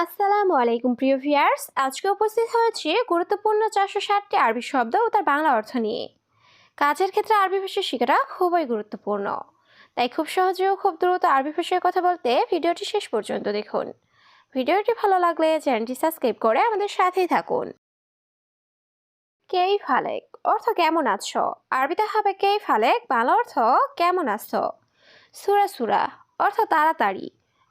আসসালামু আলাইকুম, প্রিয় ভিয়ার্স আজকে উপস্থিত হয়েছি গুরুত্বপূর্ণ চারশো ষাটটি আরবি শব্দ ও তার বাংলা অর্থ নিয়ে। কাজের ক্ষেত্রে আরবি ভাষা শেখাটা খুবই গুরুত্বপূর্ণ। তাই খুব সহজে ও খুব দ্রুত আরবি ভাষায় কথা বলতে ভিডিওটি শেষ পর্যন্ত দেখুন। ভিডিওটি ভালো লাগলে চ্যানেলটি সাবস্ক্রাইব করে আমাদের সাথেই থাকুন। কেই ফালেক, অর্থ কেমন আছো? আরবিতে হবে কেই ফালেক, বাংলা অর্থ কেমন আছো? সুরা সুরা, অর্থ তাড়াতাড়ি।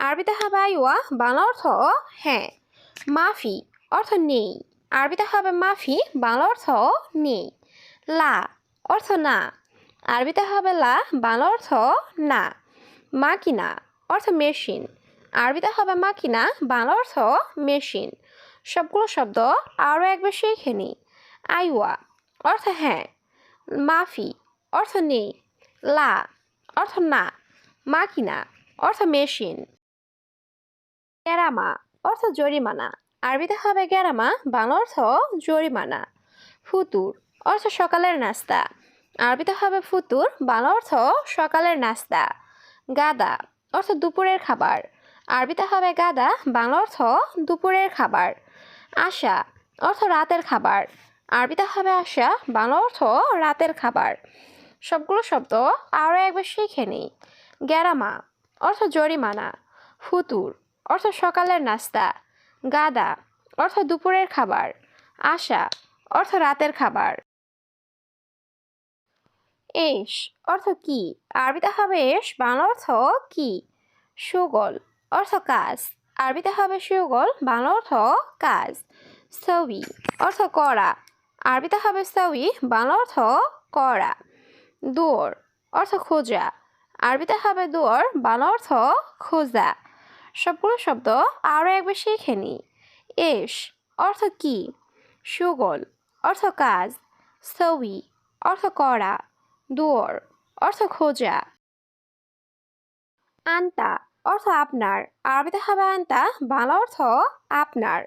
আরবিতে হবে আইওয়া বাংলা অর্থ হ্যাঁ মাফি অর্থ নেই। আরবিতে হবে মাফি, বাংলা অর্থ নেই। লা অর্থ না। আরবিতে হবে লা, বাংলা অর্থ না। মাকিনা অর্থ মেশিন। আরবিতে হবে মাকিনা, বাংলা অর্থ মেশিন। সবগুলো শব্দ আরও একবার শিখে নিই আইওয়া অর্থ হ্যাঁ মাফি অর্থ নেই। লা অর্থ না। মাকিনা অর্থ মেশিন। গ্যারামা অর্থ জরিমানা। আরবিতে হবে গ্যারামা, বাংলা অর্থ জরিমানা। ফুতুর অর্থ সকালের নাস্তা। আরবিতে হবে ফুতুর, বাংলা অর্থ সকালের নাস্তা। গাদা অর্থ দুপুরের খাবার। আরবিতে হবে গাদা, বাংলা অর্থ দুপুরের খাবার। আশা অর্থ রাতের খাবার। আরবিতে হবে আশা, বাংলা অর্থ রাতের খাবার। সবগুলো শব্দ আরও একবার শিখে নিই। গ্যারামা অর্থ জরিমানা। ফুতুর অর্থ সকালের নাস্তা, গাদা, অর্থ দুপুরের খাবার, আশা, অর্থ রাতের খাবার। এস, অর্থ কি? আরবিতে হবে এস, বাংলা অর্থ কি? সুগল, অর্থ কাজ। আরবিতে হবে সুগল, বাংলা অর্থ কাজ। সবি, অর্থ করা। আরবিতে হবে সবি, বাংলা অর্থ করা। দুয়ার, অর্থ খোঁজা। আরবিতে হবে দুয়ার, বাংলা অর্থ খোঁজা। সবগুলো শব্দ আরও একবার শিখে নিই। এস অর্থ কি? সুগল অর্থ কাজ। সবি অর্থ করা। দুয়ার অর্থ খোঁজা। আন্তা অর্থ আপনার। আরবিতে হবে আন্তা, বাংলা অর্থ আপনার।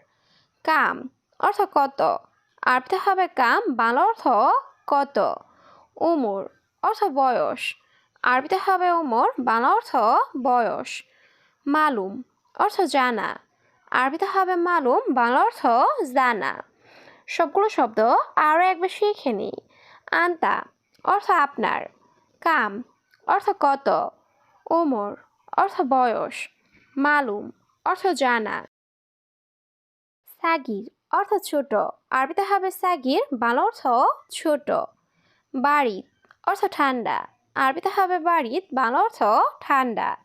কাম অর্থ কত। আরবিতে হবে কাম, বাংলা অর্থ কত। উমর অর্থ বয়স। আরবিতে হবে উমর বাংলা অর্থ বয়স। মালুম, অর্থ জানা। আরবিতে হবে মালুম, বাংলা অর্থ জানা। সবগুলো শব্দ আরও একবার শিখে নিই আন্তা, অর্থ আপনার। কাম, অর্থ কত। ওমর, অর্থ বয়স। মালুম, অর্থ জানা। সাগির, অর্থ ছোট। আরবিতে হবে সাগির, বাংলা অর্থ ছোট। বাড়িত অর্থ ঠান্ডা। আরবিতে হবে বাড়িত বাংলা অর্থ ঠান্ডা।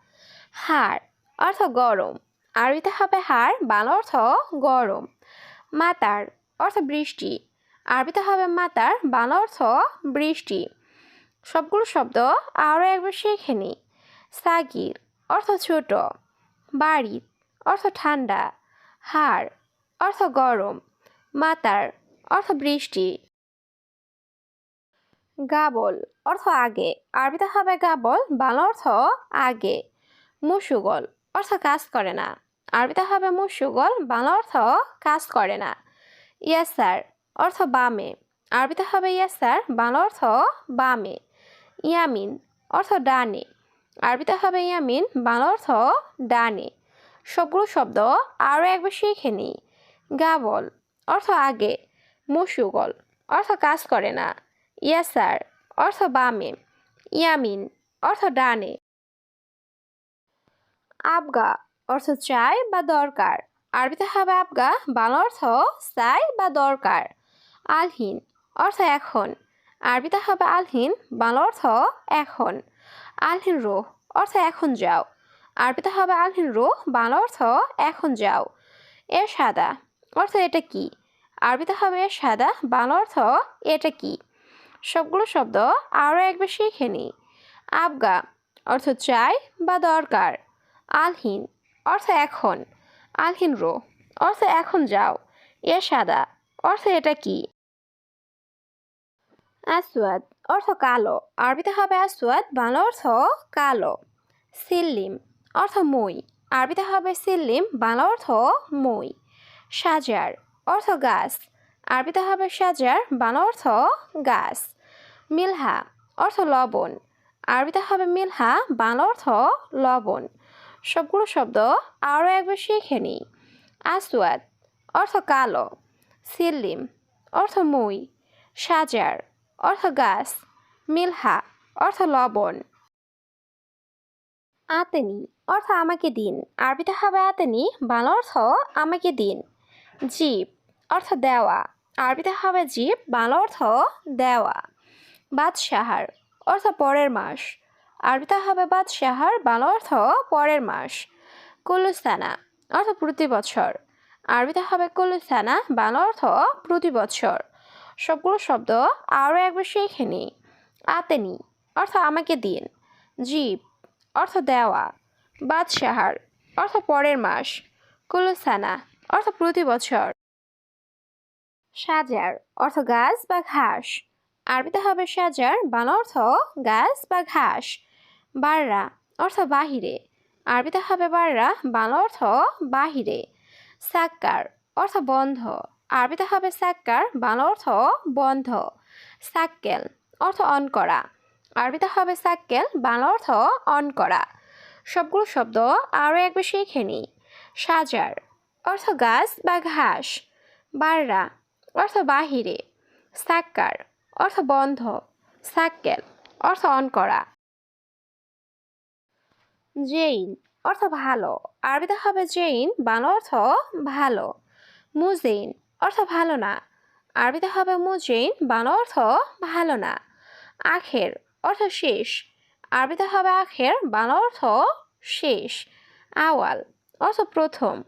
হাড় অর্থ গরম। আরবিতে হবে হাড় বাংলা অর্থ গরম। মাতার, অর্থ বৃষ্টি। আরবিতে হবে মাতার, বাংলা অর্থ বৃষ্টি। সবগুলো শব্দ আরও একবার শিখে নিই। সাগির, অর্থ ছোট। বাড়ি, অর্থ ঠান্ডা। হাড় অর্থ গরম। মাতার, অর্থ বৃষ্টি। গাবল, অর্থ আগে। আরবিতে হবে গাবল, বাংলা অর্থ আগে। মুসুগল অর্থ কাজ করে না। আরবিতে হবে মুসুগল, বাংলা অর্থ কাজ করে না। ইয়াস স্যার অর্থ বামে। আরবিতে হবে ইয়াস স্যার বাংলা অর্থ বামে। ইয়ামিন অর্থ ডানে। আরবিতে হবে ইয়ামিন, বাংলা অর্থ ডানে। সবগুলো শব্দ আরও একবার শিখে নিই। গাবল অর্থ আগে। মুসুগল অর্থ কাজ করে না। ইয়াসার অর্থ বামে। ইয়ামিন অর্থ ডানে। আবগা অর্থ চাই বা দরকার। আরবিতে হবে আবগা, বাংলা অর্থ চাই বা দরকার। আলহীন অর্থ এখন। আরবিতে হবে আলহীন, বাংলা অর্থ এখন। আলহিন রোহ অর্থ এখন যাও। আরবিতে হবে আলহীন রোহ, বাংলা অর্থ এখন যাও। এর সাদা অর্থ এটা কি? আরবিতে হবে এর সাদা, বাংলা অর্থ এটা কি? সবগুলো শব্দ আরও একবার শিখে নিই আবগা অর্থ চাই বা দরকার। আলহিন, অর্থ এখন। আলহিন রো, অর্থ এখন যাও। এ সাদা, অর্থ এটা কি? আসওয়াদ, অর্থ কালো। আরবিতে হবে আসওয়াদ, বাংলা অর্থ কালো। সিল্লিম, অর্থ মই। আরবিতে হবে সিল্লিম, বাংলা অর্থ মই। সাজার, অর্থ গাছ। আরবিতে হবে সাজার, বাংলা অর্থ গাছ। মিলহা, অর্থ লবণ। আরবিতে হবে মিলহা, বাংলা অর্থ লবণ। সবগুলো শব্দ আরও একবার শিখে নিই। আসওয়াদ, অর্থ কালো। সিল্লিম, অর্থ মই। সাজার, অর্থ গাছ। মিলহা, অর্থ লবণ। আতেনি, অর্থ আমাকে দিন। আরবিতে হবে আতেনি, বাংলা অর্থ আমাকে দিন। জীব, অর্থ দেওয়া। আরবিতে হবে জীব, বাংলা অর্থ দেওয়া। বাদশাহার, অর্থ পরের মাস। আরবিতে হবে বাদশাহার বাংলা অর্থ পরের মাস। কুলুস্তানা অর্থ প্রতি বছর। আরবিতে হবে কুলুস্তানা বাংলা অর্থ প্রতি বছর। সবগুলো শব্দ আরও একবার শিখে নিই আতেনি অর্থ আমাকে দিন। জীব অর্থ দেওয়া। বাদশাহার অর্থ পরের মাস। কুলুসানা অর্থ প্রতি বছর। সাজার অর্থ গাছ বা ঘাস। আরবিতে হবে সাজার বাংলা অর্থ গাছ বা ঘাস। বাররা, অর্থ বাহিরে। আরবিতে হবে বাররা, বাংলা অর্থ বাহিরে। সাক্কার, অর্থ বন্ধ। আরবিতে হবে সাক্কার, বাংলা অর্থ বন্ধ। সাক্কেল, অর্থ অন করা। আরবিতে হবে সাক্কেল, বাংলা অর্থ অন করা। সবগুলো শব্দ আরও একবার শিখে নিই। সাজার, অর্থ গাছ বা ঘাস। বাররা, অর্থ বাহিরে। সাক্কার, অর্থ বন্ধ। সাক্কেল, অর্থ অন করা। জেইন অর্থ ভালো। আরবিতে হবে জেইন, বাংলা অর্থ ভালো। মুজেইন অর্থ ভালো না। আরবিতে হবে মুজেইন, বাংলা অর্থ ভালো না। আখের অর্থ শেষ। আরবিতে হবে আখের, বাংলা অর্থ শেষ। আওয়াল অর্থ প্রথম।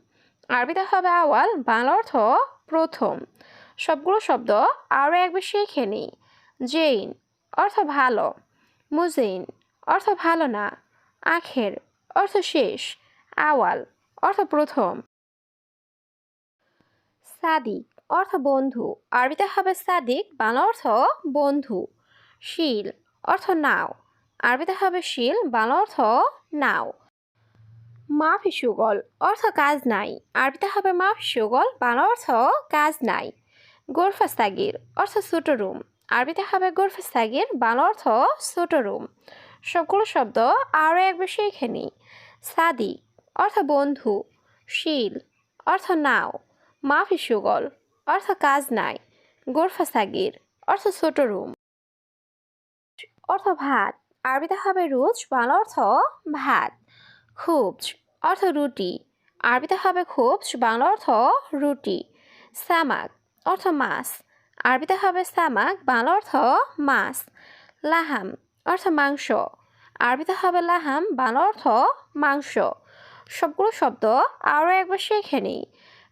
আরবিতে হবে আওয়াল, বাংলা অর্থ প্রথম। সবগুলো শব্দ আরও একবার শিখে নিই। জেইন অর্থ ভালো। মুজেইন অর্থ ভালো না। আখের, অর্থ শেষ। আওয়াল, অর্থ প্রথম। সাদিক, অর্থ বন্ধু। আরবিতে হবে সাদিক, বাংলা অর্থ বন্ধু। শিল, অর্থ নাও। আরবিতে হবে শিল, বাংলা অর্থ নাও। মাফি সুগল, অর্থ কাজ নাই। আরবিতে হবে মাফি সুগল, বাংলা অর্থ কাজ নাই। গোরফা সাগির, অর্থ ছোট রুম। আরবিতে হবে গোরফা সাগির, বাংলা অর্থ ছোট রুম। সবগুলো শব্দ আরও একবার শিখে নিই। সাদি, অর্থ বন্ধু। শিল, অর্থ নাও। মাফি সুগল, অর্থ কাজ নাই। গোরফা সাগির, অর্থ ছোট রুম। অর্থ ভাত, আরবিতে হবে রুচ, বাংলা অর্থ ভাত। খুবজ, অর্থ রুটি। আরবিতে হবে খুবজ, বাংলা অর্থ রুটি। সামাক, অর্থ মাছ। আরবিতে হবে সামাক, বাংলা অর্থ মাছ। লাহাম অর্থ মাংস। আরবিতে হবে লাহাম, বাংলা অর্থ মাংস। সবগুলো শব্দ আরও একবার শিখে নিই।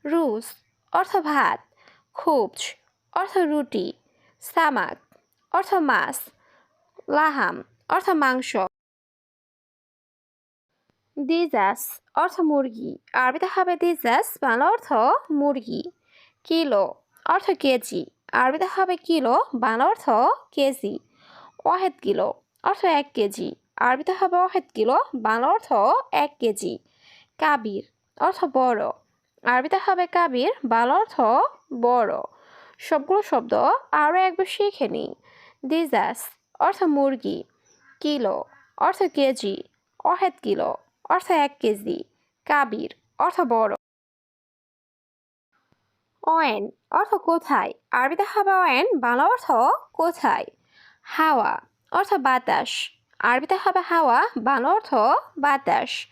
রুস অর্থ ভাত। খুবজ, অর্থ রুটি। সামাক অর্থ মাছ। লাহাম, অর্থ মাংস। দিজাস, অর্থ মুরগি। আরবিতে হবে দিজাস, বাংলা অর্থ মুরগি। কিলো, অর্থ কেজি। আরবিতে হবে কিলো, বাংলা অর্থ কেজি। ওয়াহেদ কিলো। অর্থ এক কেজি। আরবিতে হবে ওয়াহেদ কিলো, বাংলা অর্থ এক কেজি। কাবির অর্থ বড়। আরবিতে হবে কাবির, বাংলা অর্থ বড়। সবগুলো শব্দ আরও একবার শিখে নিই। দিজাস অর্থ মুরগি। কিলো অর্থ কেজি অহেদ কিলো, অর্থ এক কেজি। কাবির অর্থ বড়। অয়েন অর্থ কোথায়? আরবিতে হবে অয়েন বাংলা অর্থ কোথায়? হাওয়া অর্থ বাতাস। আরবিতে হবে হাওয়া, বাংলা অর্থ বাতাস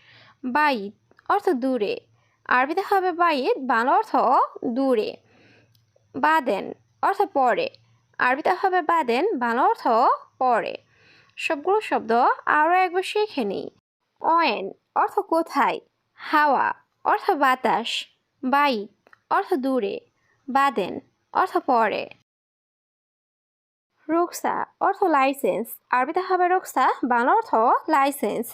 বাইদ অর্থ দূরে। আরবিতে হবে বাইদ বাংলা অর্থ দূরে। বাদেন অর্থ পরে। আরবিতে হবে বাদেন, বাংলা অর্থ পরে। সবগুলো শব্দ আরও একবার শিখে নিই। অয়েন অর্থ কোথায়? হাওয়া অর্থ বাতাস বাইক অর্থ দূরে। বাদেন অর্থ পরে। রুকসা অর্থ লাইসেন্স। আরবিতে হবে রুকসা, বাংলা অর্থ লাইসেন্স।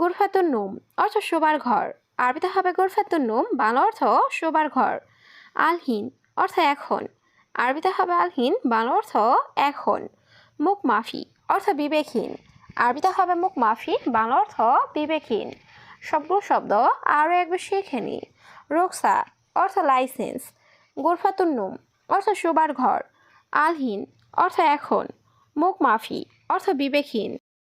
গুরফাতুন নুম অর্থ শোবার ঘর। আরবিতে হবে গোরফাতুন্নুম বাংলা অর্থ শোবার ঘর। আলহীন অর্থ এখন। আরবিতে হবে আলহীন, বাংলা অর্থ এখন। মুখ মাফি অর্থ বিবেকহীন। আরবিতে হবে মুখ মাফি, বাংলা অর্থ বিবেকহীন। সবগুলো শব্দ আরও একবার শিখে নি। রোকসা অর্থ লাইসেন্স। গোরফাতুন্নুম অর্থ শোবার ঘর। আলহীন অর্থ এখন মুখ মাফি অর্থ বিবেকহীন।